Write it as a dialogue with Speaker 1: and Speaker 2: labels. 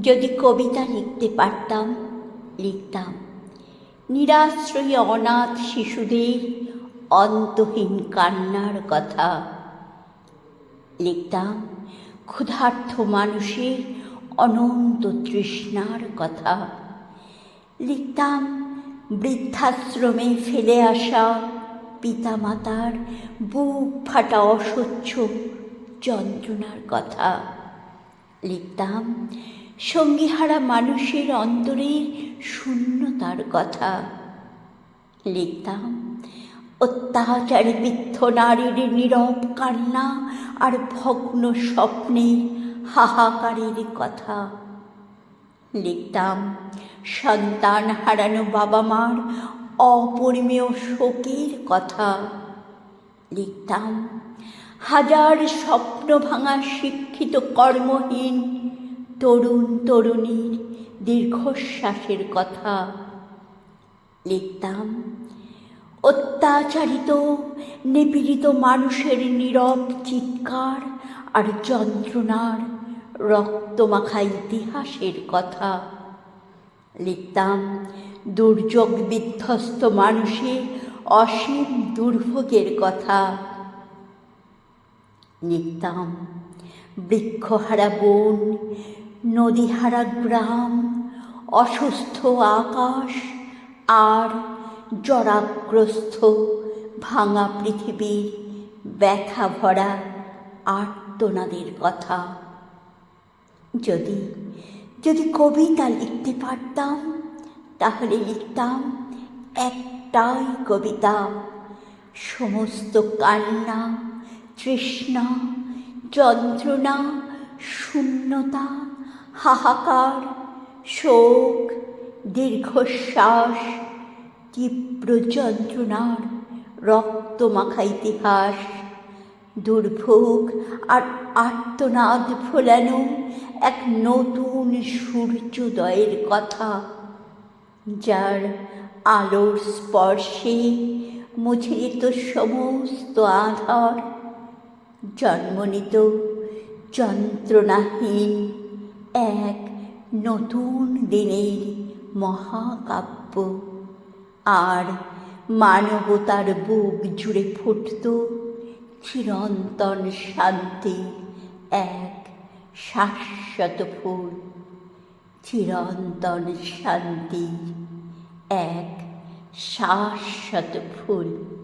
Speaker 1: যদি কবিতা লিখতে পারতাম, লিখতাম। নিরাশ্রয়ী অনাথ শিশুদের অন্তহীন কান্নার কথা লিখতাম। ক্ষুধার্থ মানুষের অনন্ত তৃষ্ণার কথা লিখতাম। বৃদ্ধাশ্রমে ফেলে আসা পিতামাতার বুক ফাটা অসহ্য যন্ত্রণার কথা লিখতাম। সঙ্গীহারা মানুষের অন্তরের শূন্যতার কথা। লিখতাম, অত্যাচারে বিদ্ধ নারীর নীরব কান্না আর ভগ্ন স্বপ্নের হাহাকারের কথা। লিখতাম, সন্তান হারানো বাবা মার অপরিমেয় শোকের কথা। লিখতাম, হাজার স্বপ্ন ভাঙা শিক্ষিত কর্মহীন তরুণ তরুণীর দীর্ঘশ্বাসের কথা লিখতাম। অত্যাচারিত, নিপীড়িত মানুষের নীরব চিৎকার আর যন্ত্রণার রক্তমাখা ইতিহাসের কথা লিখতাম। দুর্যোগ বিধ্বস্ত মানুষের অসীম দুর্ভোগের কথা লিখতাম। বৃক্ষহারা বন নদীহারা গ্রাম, অসুস্থ আকাশ আর জরাগ্রস্ত ভাঙা পৃথিবীর ব্যথা ভরা আর্তনাদের কথা। যদি যদি কবিতা লিখতে পারতাম, তাহলে লিখতাম একটাই কবিতা, সমস্ত কান্না, তৃষ্ণা, যন্ত্রণা শূন্যতা, হাহাকার, শোক, দীর্ঘশ্বাস, তীব্র যন্ত্রণার রক্তমাখা ইতিহাস, দুর্ভোগ আর আর্তনাদ ফোলানো এক নতুন সূর্যোদয়ের কথা, যার আলোর স্পর্শে মুছে যেত সমস্ত আধার, জন্ম নিত যন্ত্রণাহীন এক নতুন দিনের মহাকাব্য। আর মানবতার বুক জুড়ে ফুটত চিরন্তন শান্তি, এক শাশ্বত ফুল। চিরন্তন শান্তি, এক শাশ্বত ফুল।